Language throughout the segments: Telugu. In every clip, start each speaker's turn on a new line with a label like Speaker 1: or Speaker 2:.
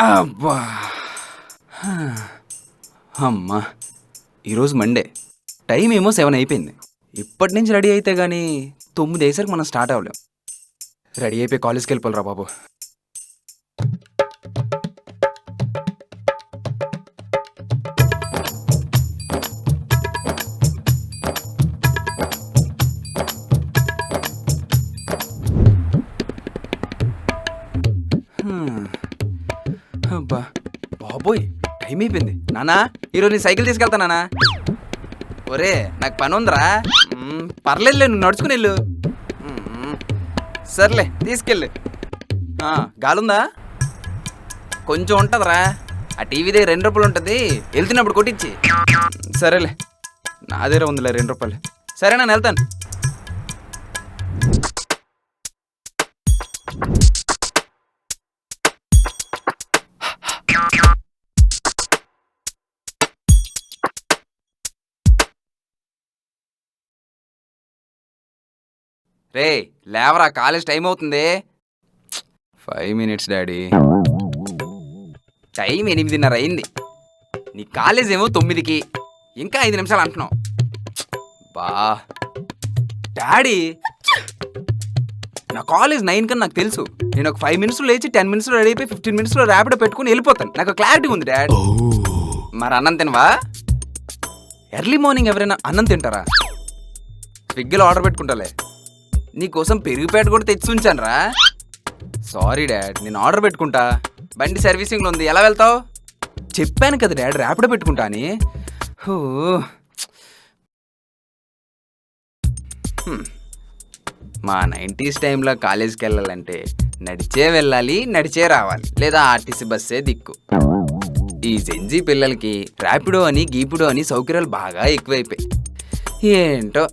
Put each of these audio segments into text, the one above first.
Speaker 1: అబ్బా హా. అమ్మా ఈరోజు మండే టైం ఏమో సెవెన్ అయిపోయింది. ఇప్పటి నుంచి రెడీ అయితే కానీ తొమ్మిది వేసరికి మనం స్టార్ట్ అవ్వలేం. రెడీ అయిపోయి కాలేజ్కి వెళ్ళిపోలరా బాబు. అయిపోయింది. నానా ఈరోజు నీ సైకిల్ తీసుకెళ్తా నానా. ఒరే నాకు పని ఉందిరా. పర్లేదులే నువ్వు నడుచుకుని వెళ్ళు. సర్లే తీసుకెళ్ళు. గాలుందా? కొంచెం ఉంటుందిరా. ఆ టీవీ దగ్గర రెండు రూపాయలు ఉంటుంది. వెళ్తున్నప్పుడు కొట్టించి. సరేలే నా దగ్గర ఉందిలే రెండు రూపాయలు. సరే నేను వెళ్తాను. రే లేవరా కాలేజ్ టైం అవుతుంది. Five minutes daddy. టైం ఎనిమిదిన్నర అయింది. నీ కాలేజ్ ఏమో తొమ్మిదికి. ఇంకా ఐదు నిమిషాలు అంటున్నావు. బా. డాడీ నా కాలేజ్ నైన్ కన్నా నాకు తెలుసు. నేను ఒక ఫైవ్ మినిట్స్లో లేచి టెన్ మినిట్స్లో రెడీ అయిపోయి ఫిఫ్టీన్ మినిట్స్లో ర్యాపిడ్ పెట్టుకుని వెళ్ళిపోతాను. నాకు క్లారిటీ ఉంది డాడ్. మరి అన్నం తినవా? ఎర్లీ మార్నింగ్ ఎవరైనా అన్నం తింటారా? స్విగ్గీలో ఆర్డర్ పెట్టుకుంటాలే. నీకోసం పెరుగుపేట కూడా తెచ్చి ఉంచాను రా సారీ డాడ్ నేను ఆర్డర్ పెట్టుకుంటా. బండి సర్వీసింగ్లో ఉంది. ఎలా వెళ్తావు? చెప్పాను కదా డాడ్ ర్యాపిడో పెట్టుకుంటా అని. మా నైంటీస్ టైంలో కాలేజీకి వెళ్ళాలంటే నడిచే వెళ్ళాలి నడిచే రావాలి. లేదా ఆర్టీసీ బస్సే దిక్కు. ఈ జెంజీ పిల్లలకి ర్యాపిడో అని గీపిడో అని సౌకర్యాలు బాగా ఎక్కువైపోయాయి. ఏంటో?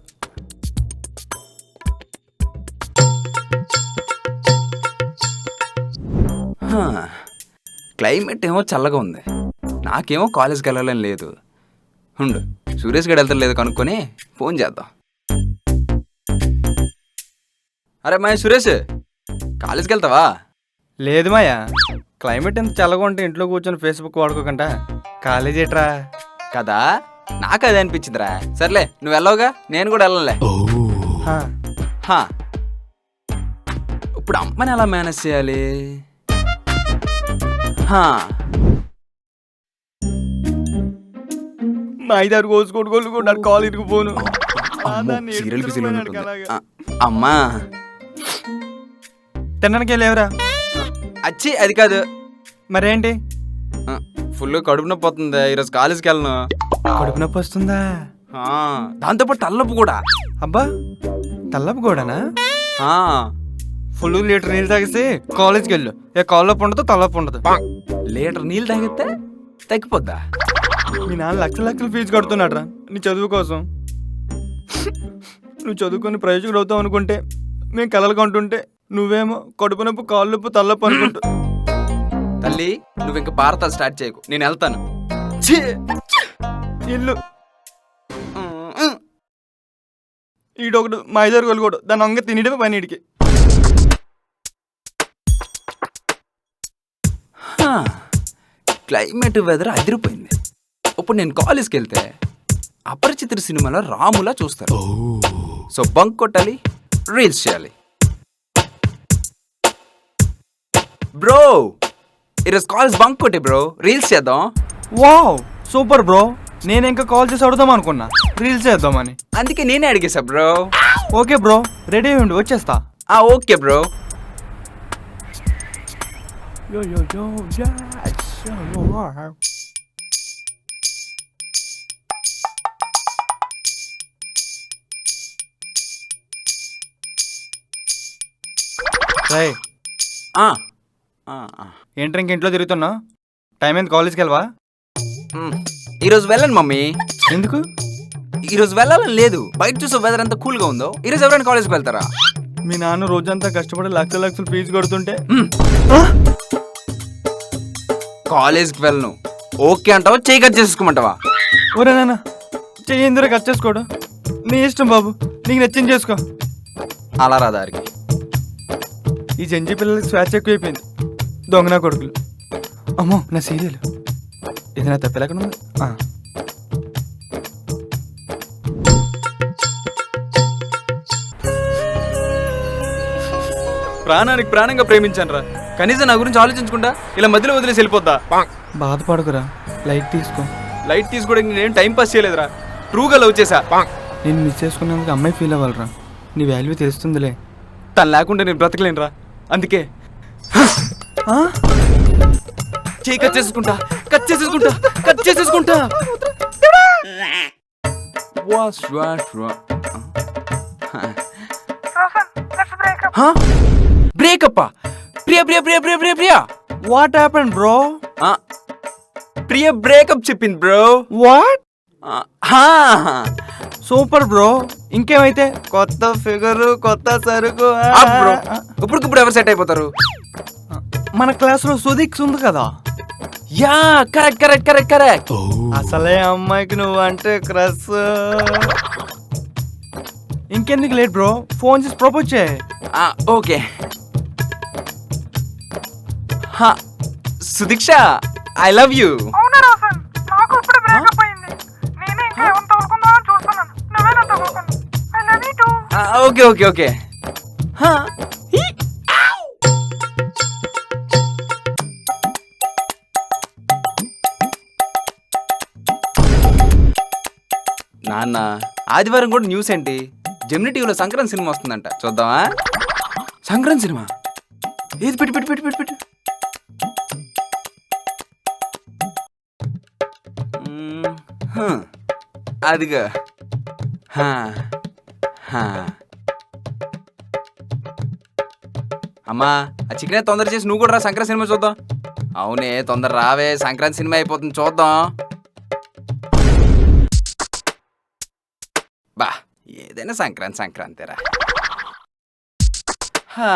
Speaker 1: క్లైమేట్ ఏమో చల్లగా ఉంది. నాకేమో కాలేజ్కి వెళ్ళాలని లేదు. ఉండు సురేష్ గడి వెళ్తారు లేదు కనుక్కొని ఫోన్ చేద్దాం. అరే మా సురేష్ కాలేజ్కి వెళ్తావా?
Speaker 2: లేదు మాయా. క్లైమేట్ ఎంత చల్లగా ఉంటే ఇంట్లో కూర్చొని ఫేస్బుక్ వాడుకోకుండా కాలేజ్ ఏట్రా?
Speaker 1: కదా? నాకు అదే అనిపించిందిరా. సర్లే నువ్వు వెళ్ళవుగా? నేను కూడా వెళ్ళలే
Speaker 2: హా,
Speaker 1: హా. ఇప్పుడు అమ్మని ఎలా మేనేజ్ చేయాలి.
Speaker 2: మా ఐదారు కోసుకోడు కొలుకుంటారు కాల్ ఇరిగిపోను
Speaker 1: అమ్మో, సీరియల్ బిజీలో ఉన్నట్టుంది. ఆ, అమ్మా.
Speaker 2: తినడానికి వెళ్ళేవరా
Speaker 1: అచ్చి అది కాదు.
Speaker 2: మరేంటి?
Speaker 1: ఫుల్ కడుపు నొప్పి వస్తుంది. ఈరోజు కాలేజ్కి వెళ్ళను.
Speaker 2: కడుపు నొప్పి వస్తుందా?
Speaker 1: దాంతోపాటు తల్లపు కూడా.
Speaker 2: అబ్బా తల్లపు కూడానా? ఫుల్ లీటర్ నీళ్ళు తాగేసి కాలేజ్కి వెళ్ళు. ఏ కాల్లో ఉండదు తల్లపు ఉండదు
Speaker 1: లీటర్ నీళ్ళు తాగితే తగ్గిపోద్దా?
Speaker 2: మీ నాన్న లక్షల లక్షలు ఫీజు కడుతున్నాడు నీ చదువు కోసం. నువ్వు చదువుకొని ప్రయోజకుడు అవుతావు అనుకుంటే మేము కలలు కొంటుంటే నువ్వేమో కడుపు నొప్పి కాళ్ళు నొప్పి తల్లపు అనుకుంటా.
Speaker 1: తల్లి నువ్వు ఇంక భారతాలు స్టార్ట్ చేయకు. నేను వెళ్తాను!
Speaker 2: ఇల్లు. ఈడొకడు మా గోలు కూడా దాని వంగ తినడమే పని ఈడికి.
Speaker 1: క్లైమేట్ వెదర్ అదిరిపోయింది. ఇప్పుడు నేను కాలేజ్కి వెళ్తే అపరిచితుడి సినిమాలో రాములా చూస్తారు. సో బంక్ కొట్టాలి రీల్స్ చేయాలి. బ్రో ఈరోజు కాలేజ్ బంక్ కొట్టి బ్రో రీల్స్ చేద్దాం.
Speaker 2: Wow super bro. నేను ఇంకా కాల్ చేసి అడుగుదాం అనుకున్నా. రీల్స్ చేద్దామని.
Speaker 1: అందుకే నేనే అడిగేసా బ్రో.
Speaker 2: ఓకే బ్రో రెడీ అయ్యండి వచ్చేస్తా.
Speaker 1: ఆ ఓకే బ్రో.
Speaker 2: రై
Speaker 1: ఆ, ఆ, ఆ.
Speaker 2: ఏంటి ఇంక ఇంట్లో తిరుగుతున్నా? టైం ఎంత కాలేజ్కి వెళ్ళవా?
Speaker 1: మ్, ఈరోజు వెళ్ళండి మమ్మీ.
Speaker 2: ఎందుకు?
Speaker 1: ఈరోజు వెళ్ళాలని లేదు. బయట చూసే వెదర్ ఎంత కూల్గా ఉందో? ఈరోజు ఎవరైనా కాలేజ్కి వెళ్తారా?
Speaker 2: మీ నాన్న రోజంతా కష్టపడి లక్షల లక్షలు ఫీజు కొడుతుంటే.
Speaker 1: కాలేజ్కి వెళ్ళను. ఓకే అంటావా? చేయి కట్ చేసుకోమంటావా?
Speaker 2: ఒరే నాన్న చెయ్యి ఎందుకు కట్ చేసుకోడు? నీ ఇష్టం బాబు నీకు నచ్చింది చేసుకో.
Speaker 1: అలా రా దారికి
Speaker 2: ఈ జంజి పిల్లలకి స్వేచ్ఛ ఎక్కువైపోయింది. దొంగన కొడుకులు. అమ్మో నా సీరియల్. ఇది నా తప్పు ఎక్కడ ఉంది? ఆ.
Speaker 1: ప్రాణానికి ప్రాణంగా ప్రేమించాను రా కనీసం నా గురించి ఆలోచించకుండా ఇలా మధ్యలో వదిలేసి వెళ్ళిపోద్దా?
Speaker 2: బాధపడకురా. లైట్ తీసుకో.
Speaker 1: లైట్ తీసుకోవడానికి నేను టైం పాస్ చేయలేదురా. ట్రూగా లవ్ చేసా
Speaker 2: నేను మిస్ చేసుకున్నందుకు అమ్మాయి ఫీల్ అవ్వాలిరా. నీ వాల్యూ తెలుస్తుందిలే.
Speaker 1: తను లేకుండా నేను బ్రతకలేనురా. అందుకే.
Speaker 2: ఆ?
Speaker 1: చేయి కట్ చేసుకుంటా కట్ చేసేసుకుంటా. Cut చేసేసుకుంటా. Was what breakup Priya Priya Priya Priya Priya Priya.
Speaker 2: What happen bro
Speaker 1: ఆ, ప్రియ బ్రేకప్ చెప్పింది బ్రో
Speaker 2: వాట్
Speaker 1: హా.
Speaker 2: సూపర్ బ్రో ఇంకేమైతే? కొత్త ఫిగర్ కొత్త సరుకు.
Speaker 1: ఇప్పటికిప్పుడు ఎవరు సెట్ అయిపోతారు?
Speaker 2: మన క్లాస్లో సుదీక్స్ ఉంది కదా?
Speaker 1: Yeah correct correct correct correct
Speaker 2: అసలే అమ్మాయికి నువ్వు అంటే క్రస్ ఇంకెందుకు లేట్ బ్రో ఫోన్ చేసి ప్రపోజ్ చేయి.
Speaker 1: ఓకే హా సుదీక్ష ఐ లవ్ యూ.
Speaker 3: అవునా రోషన్ నాకు ఇప్పుడు బ్రేకప్ అయింది. నేనే ఇంకా ఏమంత ఊరుకుందా అని చూస్తున్నాను. నువ్వే నా తగ్గుకుంది I love you too
Speaker 1: okay okay okay. హా? నాన్న ఆదివారం కూడా న్యూస్ ఏంటి? జెమిని టీవీలో సంక్రాంతి సినిమా వస్తుందంట. చూద్దామా? సంక్రాంతి సినిమా? ఏది? పెట్టి పెట్టి పెట్టి పెట్టి పెట్టి. అదిగా. అమ్మా ఆ చికెన్ తొందర చేసి నువ్వు కూడా రా సంక్రాంతి సినిమా చూద్దాం. అవునే తొందర రావే సంక్రాంతి సినిమా అయిపోతుంది చూద్దాం. బా ఏదైనా సంక్రాంతి సంక్రాంతి రా హా.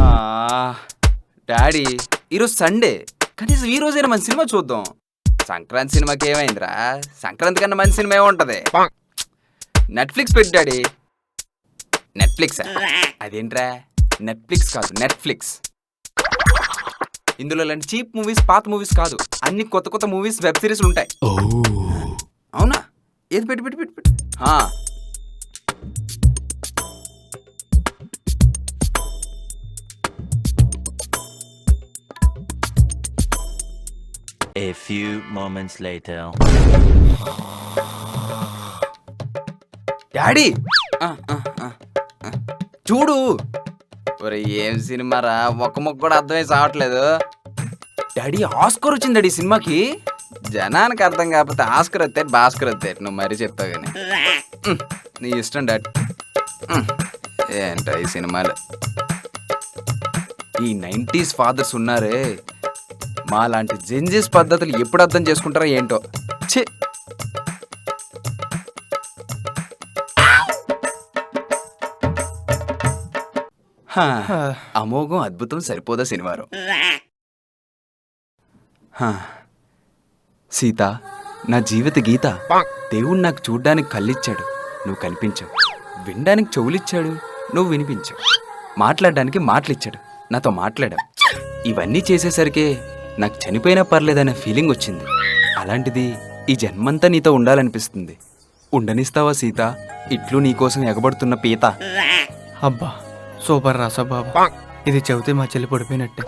Speaker 1: ఆ, డాడీ ఈరోజు సండే. కనీసం ఈ రోజైనా సినిమా చూద్దాం. సంక్రాంతి సినిమాకి ఏమైందిరా? సంక్రాంతి కన్నా మంచి సినిమా ఏముంటది? నెట్ఫ్లిక్స్ పెట్టు డాడీ. నెట్ఫ్లిక్స్ అదేంట్రా? నెట్ఫ్లిక్స్ కాదు నెట్ఫ్లిక్స్ ఇందులో ఇలాంటి చీప్ మూవీస్ పాత మూవీస్ కాదు. అన్ని కొత్త కొత్త మూవీస్ వెబ్ సిరీస్ ఉంటాయి. అవునా? ఏది పెట్టి పెట్టి పెట్టి పెట్టి.
Speaker 4: A few moments later.
Speaker 1: Daddy. చూడు. ఒరే ఏం సినిమా రా? ఒక్క మొక్క కూడా అర్థమై సావట్లేదు డాడీ ఆస్కర్ వచ్చింది డాడీ సినిమాకి? జనానికి అర్థం కాకపోతే ఆస్కర్ వస్తే భాస్కర్ వస్తే నువ్వు మరీ చెప్తావు కానీ. నీ ఇష్టం డాడీ ఏంటో ఈ సినిమాలు? ఈ నైంటీస్ ఫాదర్స్ ఉన్నారే. మా లాంటి జెంజీస్ పద్ధతులు ఎప్పుడు అర్థం చేసుకుంటారో ఏంటో. ఛీ! హా, అమోఘం అద్భుతం సరిపోదా శనివారం. హా. సీత నా జీవిత గీత దేవుడు నాకు చూడ్డానికి కళ్ళిచ్చాడు. నువ్వు కనిపించావు. వినడానికి చెవులిచ్చాడు. నువ్వు వినిపించావు. మాట్లాడడానికి మాటలిచ్చాడు. నాతో మాట్లాడావు. ఇవన్నీ చేసేసరికి నాకు చనిపోయినా పర్లేదనే ఫీలింగ్ వచ్చింది. అలాంటిది ఈ జన్మంతా నీతో ఉండాలనిపిస్తుంది. ఉండనిస్తావా సీత? ఇట్లు నీకోసం ఎగబడుతున్న పీత.
Speaker 2: అబ్బా సూపర్ రాసా బాబా. ఇది చెబితే మా చెల్లి పడిపోయినట్టే.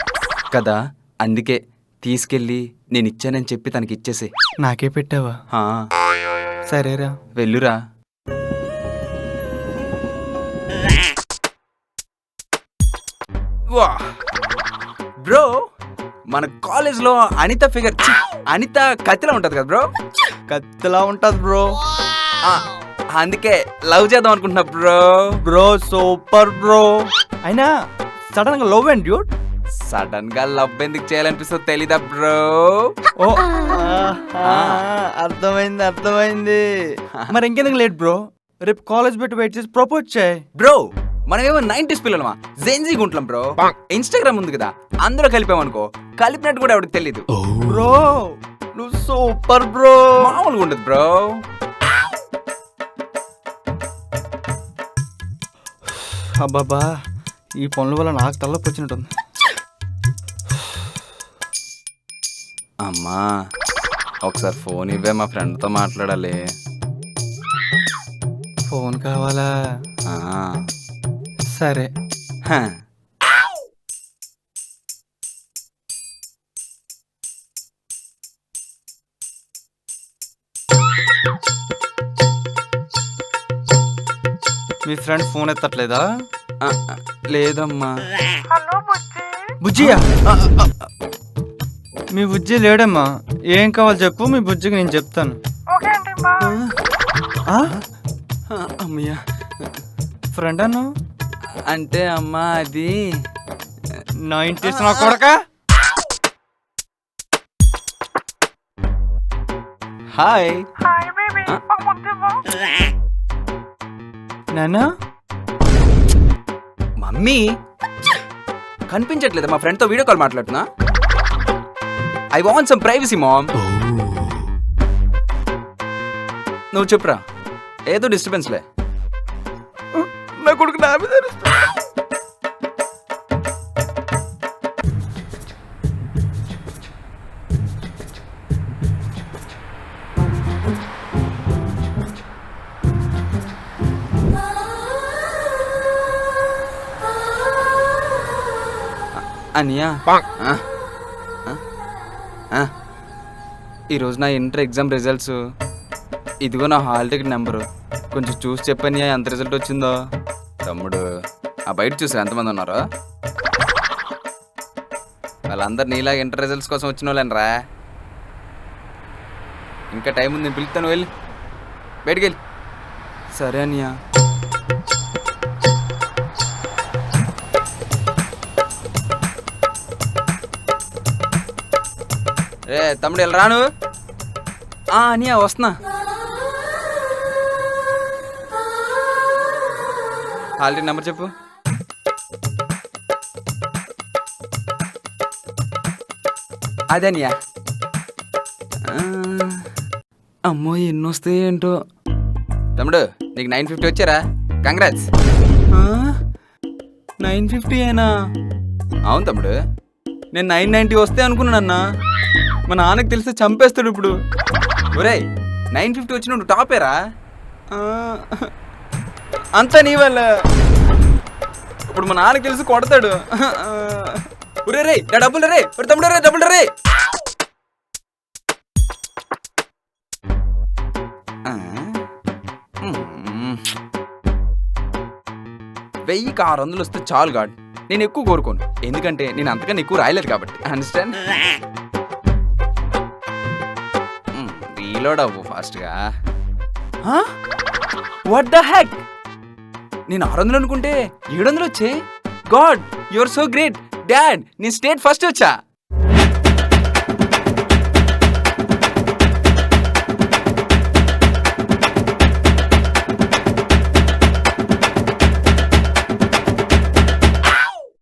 Speaker 1: కదా అందుకే తీసుకెళ్ళి నేను ఇచ్చానని చెప్పి తనకి ఇచ్చేసే
Speaker 2: నాకే పెట్టావా?
Speaker 1: హా,
Speaker 2: సరేరా.
Speaker 1: వెళ్ళురా. వా. బ్రో మన కాలేజ్లో అనిత ఫిగర్ అనిత కత్తిలా ఉంటది కదా బ్రో?
Speaker 2: కత్తిలా ఉంటది బ్రో.
Speaker 1: అందుకే లవ్ చేద్దాం అనుకుంటున్నా బ్రో.
Speaker 2: Bro super bro. అయినా సడన్గా లవ్ అండ్ డ్యూట్
Speaker 1: సడన్గా లవ్ ఎందుకు చేయాలనిపిస్తుందో తెలీదా బ్రో?
Speaker 2: ఓ అర్థమైంది అర్థమైంది. మరి ఇంకెందుకు లేట్ బ్రో? రేపు కాలేజ్ పెట్టి వెయిట్ చేసి ప్రపోజ్ చేయి.
Speaker 1: బ్రో మనమేమో నైన్టీస్ పిల్లలమా? జెన్జీ గుంట్లం బ్రో. ఇన్స్టాగ్రామ్ ఉంది కదా అందరూ కలిపామనుకో కలిపినట్టు కూడా ఎవరికి తెలీదు.
Speaker 2: బ్రో నువ్వు సూపర్ బ్రో.
Speaker 1: మామూలుగా ఉండదు బ్రో.
Speaker 2: అబ్బాబా ఈ పనుల వల్ల నాకు తలనొప్పి వచ్చినట్టుంది.
Speaker 1: అమ్మా ఒకసారి ఫోన్ ఇవ్వే మా ఫ్రెండ్తో మాట్లాడాలి.
Speaker 2: ఫోన్ కావాలా?
Speaker 1: ఆ,
Speaker 2: సరే.
Speaker 1: హ.
Speaker 2: మీ ఫ్రెండ్ ఫోన్ ఎత్తట్లేదా?
Speaker 1: ఆ, ఆ, లేదమ్మా.
Speaker 3: హలో బుజ్జి.
Speaker 2: బుజ్జియా? మీ బుజ్జి లేడమ్మా. ఏం కావాలి చెప్పు మీ బుజ్జికి నేను చెప్తాను. ఆ?
Speaker 1: ఆ, అమ్మయ్యా.
Speaker 2: ఫ్రెండ్ అను
Speaker 1: అంటే అమ్మా అది
Speaker 2: నా ఇంటి నా కొడక?
Speaker 1: హాయ్.
Speaker 2: నానా
Speaker 1: మమ్మీ? కనిపించట్లేదు? మా ఫ్రెండ్తో వీడియో కాల్ మాట్లాడుతున్నా. I want some privacy mom. నువ్వు చెప్పురా. ఏదో డిస్టర్బెన్స్లే.
Speaker 2: నా కొడుకు నా మీద
Speaker 1: అనియా? ఈరోజు నా ఇంటర్ ఎగ్జామ్ రిజల్ట్స్. ఇదిగో నా హాల్ టికెట్ నెంబరు. కొంచెం చూసి చెప్పనియా ఎంత రిజల్ట్ వచ్చిందో. తమ్ముడు ఆ బయట చూసారు ఎంతమంది ఉన్నారో. వాళ్ళందరు నీలా ఇంటర్ రిజల్ట్స్ కోసం వచ్చిన వాళ్ళనరా ఇంకా టైం ఉంది నేను పిలుస్తాను వెళ్ళి. బయటికి వెళ్ళి. సరే అనియా. రే తమ్ముడు వెళ్ళి రాను ఆ వస్తున్నా. ఆల్రెడీ నెంబర్ చెప్పు. అదే అనియా. అమ్మో ఎన్ని వస్తాయి ఏంటో. తమ్ముడు నీకు నైన్ ఫిఫ్టీ వచ్చారా? కంగ్రాట్స్. నైన్ ఫిఫ్టీ అయినా అవును తమ్ముడు. నేను నైన్ నైంటీ వస్తే అనుకున్నాను అన్నా మా నాన్నకి తెలిస్తే చంపేస్తాడు ఇప్పుడు. ఒరే నైన్ ఫిఫ్టీ వచ్చిన నువ్వు టాపేరా అంతా నీ వల్ల. ఇప్పుడు మా నాన్నకి తెలిసి కొడతాడు. ఒరే రే నా డబ్బులు రే ఒరే తమ్ముడు రే డబ్బులు రే వెయ్యికి ఆరు వందలు వస్తే చాలు గాడ్. నేను ఎక్కువ కోరుకోను. ఎందుకంటే నేను అంతకన్నా ఎక్కువ రాయలేదు కాబట్టి. అండర్స్టాండ్ రీలోడ్ అవ్వు ఫాస్ట్గా. వాట్ ద హ్యాక్ నేను ఆరు వందలు అనుకుంటే ఏడు వందలు వచ్చే? God you're so great dad నేను స్టేట్ ఫస్ట్ వచ్చా?